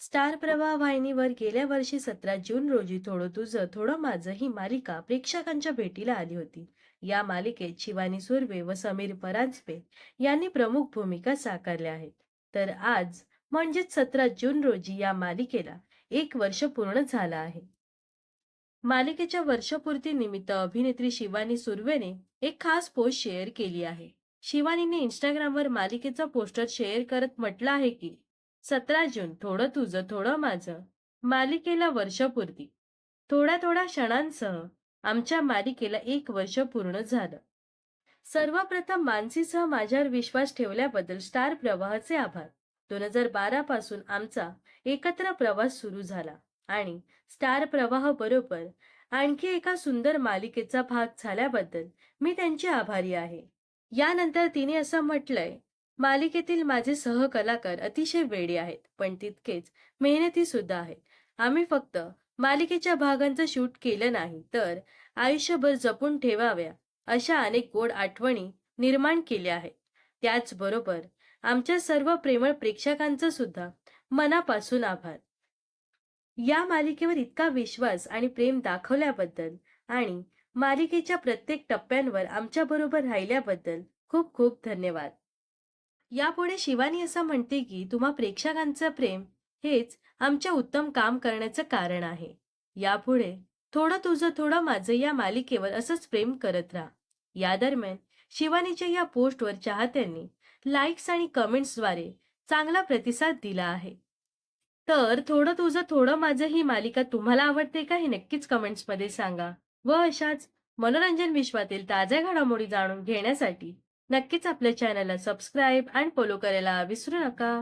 Star प्रवाह वाहिनीवर गेल्या वर्षी सतरा जून रोजी थोडं तुझं थोडं माझं ही मालिका प्रेक्षकांच्या भेटीला आली होती. या मालिकेत शिवानी सुर्वे व समीर परांजपे यांनी प्रमुख भूमिका साकारल्या आहेत. तर आज म्हणजेच सतरा जून रोजी या मालिकेला एक वर्ष पूर्ण झालं आहे. मालिकेच्या वर्षपूर्ती निमित्त अभिनेत्री शिवानी सुर्वेने एक खास पोस्ट शेअर केली आहे. शिवानीने इंस्टाग्रामवर मालिकेचा पोस्टर शेअर करत म्हटलं आहे की सतरा जून थोडं तुझं थोडं माझं. मालिकेला वर्षपूर्ती थोड्या थोड्या क्षणांसह आमच्या मालिकेला एक वर्ष पूर्ण झालं. सर्वप्रथम मानसीसह माझ्यावर विश्वास ठेवल्याबद्दल स्टार प्रवाहाचे आभार. दोन हजार बारा पासून आमचा एकत्र प्रवास सुरू झाला आणि स्टार प्रवाह बरोबर आणखी एका सुंदर मालिकेचा भाग झाल्याबद्दल मी त्यांची आभारी आहे. यानंतर तिने असं म्हटलंय मालिकेतील माझे सहकलाकार अतिशय वेडे आहेत पण तितकेच मेहनती सुद्धा आहेत. आम्ही फक्त मालिकेच्या भागांचं शूट केलं नाही तर आयुष्यभर जपून ठेवाव्या अशा अनेक गोड आठवणी निर्माण केल्या आहेत. त्याचबरोबर आमच्या सर्व प्रेमळ प्रेक्षकांचं सुद्धा मनापासून आभार. या मालिकेवर इतका विश्वास आणि प्रेम दाखवल्याबद्दल आणि मालिकेच्या प्रत्येक टप्प्यांवर आमच्याबरोबर राहिल्याबद्दल खूप खूप धन्यवाद. यापुढे शिवानी असं म्हणते की तुम्हा प्रेक्षकांचं प्रेम हेच आमच्या उत्तम काम करण्याचं कारण आहे. यापुढे थोडं तुझं थोडं माझं या मालिकेवर असंच प्रेम करत राहा. या दरम्यान शिवानीच्या या पोस्टवर चाहत्यांनी लाईक्स आणि कमेंट्सद्वारे चांगला प्रतिसाद दिला आहे. तर थोडं तुझं थोडं माझं ही मालिका तुम्हाला आवडते का हे नक्कीच कमेंट्समध्ये सांगा व अशाच मनोरंजन विश्वातील ताज्या घडामोडी जाणून घेण्यासाठी नक्कीच आपल्या चॅनलला सबस्क्राईब अँड फॉलो करायला विसरू नका.